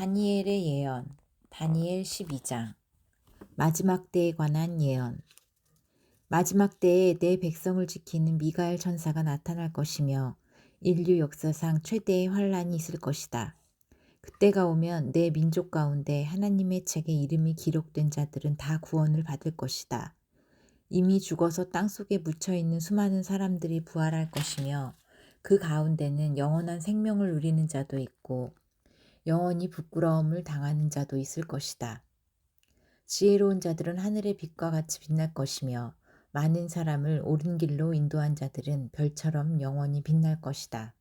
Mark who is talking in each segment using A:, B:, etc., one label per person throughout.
A: 다니엘의 예언 다니엘 12장 마지막 때에 관한 예언 마지막 때에 내 백성을 지키는 미가엘 천사가 나타날 것이며 인류 역사상 최대의 환란이 있을 것이다. 그때가 오면 내 민족 가운데 하나님의 책에 이름이 기록된 자들은 다 구원을 받을 것이다. 이미 죽어서 땅 속에 묻혀 있는 수많은 사람들이 부활할 것이며 그 가운데는 영원한 생명을 누리는 자도 있고 영원히 부끄러움을 당하는 자도 있을 것이다. 지혜로운 자들은 하늘의 빛과 같이 빛날 것이며 많은 사람을 옳은 길로 인도한 자들은 별처럼 영원히 빛날 것이다.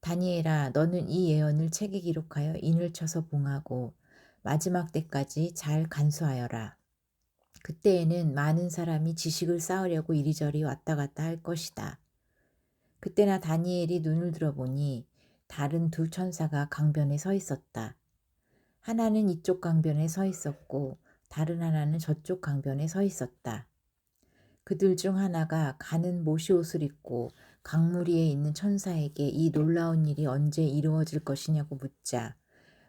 A: 다니엘아, 너는 이 예언을 책에 기록하여 인을 쳐서 봉하고 마지막 때까지 잘 간수하여라. 그때에는 많은 사람이 지식을 쌓으려고 이리저리 왔다 갔다 할 것이다. 그때나 다니엘이 눈을 들어보니 다른 두 천사가 강변에 서 있었다. 하나는 이쪽 강변에 서 있었고 다른 하나는 저쪽 강변에 서 있었다. 그들 중 하나가 가는 모시 옷을 입고 강물 위에 있는 천사에게 이 놀라운 일이 언제 이루어질 것이냐고 묻자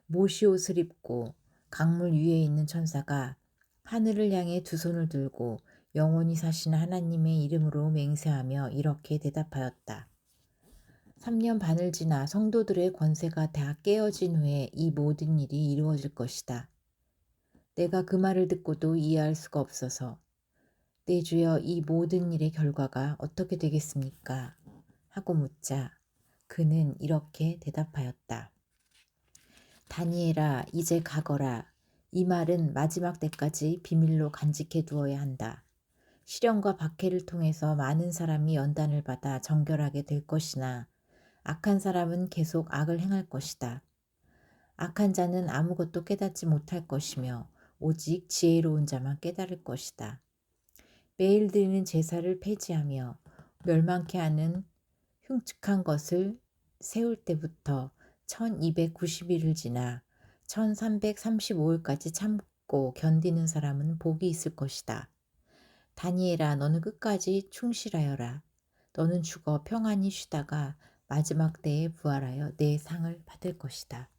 A: 모시 옷을 입고 강물 위에 있는 천사가 하늘을 향해 두 손을 들고 영원히 사시는 하나님의 이름으로 맹세하며 이렇게 대답하였다. 3년 반을 지나 성도들의 권세가 다 깨어진 후에 이 모든 일이 이루어질 것이다. 내가 그 말을 듣고도 이해할 수가 없어서 내 주여 이 모든 일의 결과가 어떻게 되겠습니까? 하고 묻자 그는 이렇게 대답하였다. 다니엘아 이제 가거라. 이 말은 마지막 때까지 비밀로 간직해 두어야 한다. 실현과 박해를 통해서 많은 사람이 연단을 받아 정결하게 될 것이나 악한 사람은 계속 악을 행할 것이다. 악한 자는 아무것도 깨닫지 못할 것이며 오직 지혜로운 자만 깨달을 것이다. 매일 드리는 제사를 폐지하며 멸망케 하는 흉측한 것을 세울 때부터 1290일을 지나 1335일까지 참고 견디는 사람은 복이 있을 것이다. 다니엘아 너는 끝까지 충실하여라. 너는 죽어 평안히 쉬다가 마지막 때에 부활하여 내 상을 받을 것이다.